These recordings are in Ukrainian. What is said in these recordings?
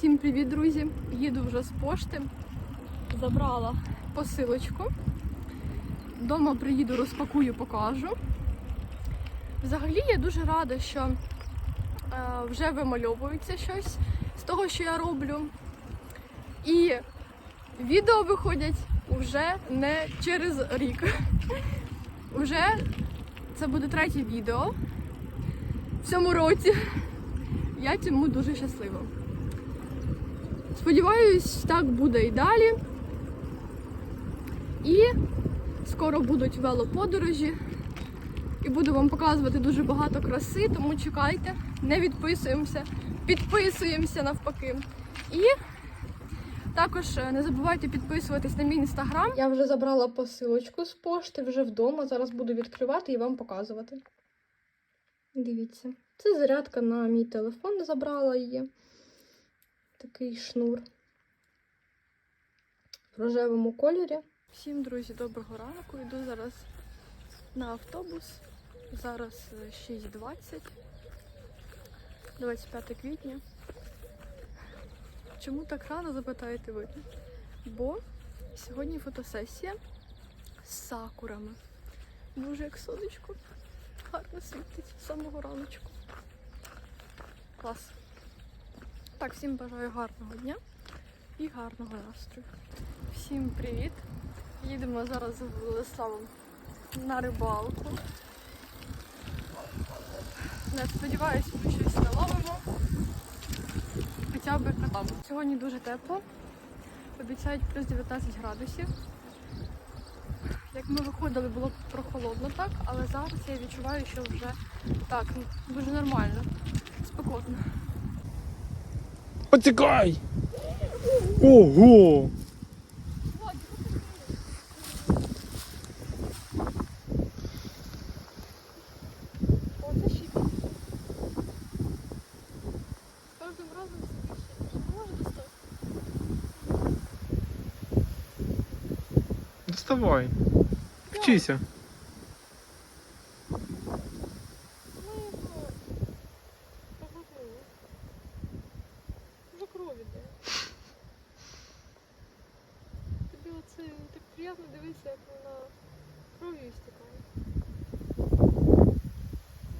Всім привіт, друзі! Їду вже з пошти. Забрала посилочку. Дома приїду, розпакую, покажу. Взагалі я дуже рада, що е, вже вимальовується щось з того, що я роблю. І відео виходять вже не через рік. Уже це буде третє відео в цьому році. Я цьому дуже щаслива. Сподіваюсь, так буде і далі. І скоро будуть велоподорожі. І буду вам показувати дуже багато краси, тому чекайте, не відписуємося, підписуємося навпаки. І також е, не забувайте підписуватись на мій інстаграм. Я вже забрала посилочку з пошти, вже вдома. Зараз буду відкривати і вам показувати. Дивіться. Це зарядка на мій телефон, забрала її. Такий шнур в рожевому кольорі. Всім, друзі, доброго ранку. Йду зараз на автобус. Зараз е, 6.20, 25 квітня. Чому так рано запитаєте ви? Бо сьогодні фотосесія з сакурами. Боже, як сонечко. Гарно світить з самого раночку. Клас. Так, всім бажаю гарного дня і гарного настрою. Всім привіт! Їдемо зараз з Владиславом на рибалку. Не сподіваюся, ми щось наловимо. Хоча б там. Сьогодні дуже тепло. Обіцяють плюс 19 градусів. Як ми виходили, було прохолодно так, але зараз я відчуваю, що вже так, дуже нормально, спекотно. Потікай! Ого! Доставай. Вчися. Оце так приємно дивитися, як вона кров'ю стікає.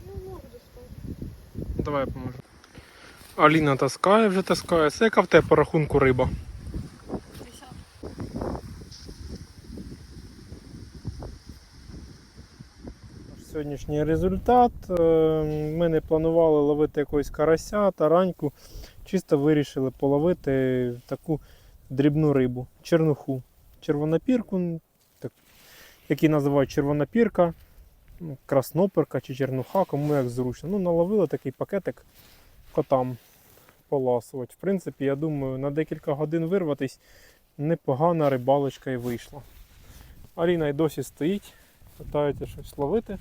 Не можу достати. Давай я поможу. Аліна таскає, вже таскає. Це яка в тебе по рахунку риба? Сьогоднішній результат. Е, Ми не планували ловити якогось карася, тараньку. Чисто вирішили половити таку дрібну рибу, чернуху. Червонопірку, так, які називають червонопірка, красноперка чи чернуха, кому як зручно. Ну, наловили такий пакетик котам поласувати. В принципі, я думаю, на декілька годин вирватись непогана рибалочка і вийшла. Аліна й досі стоїть, питається щось ловити.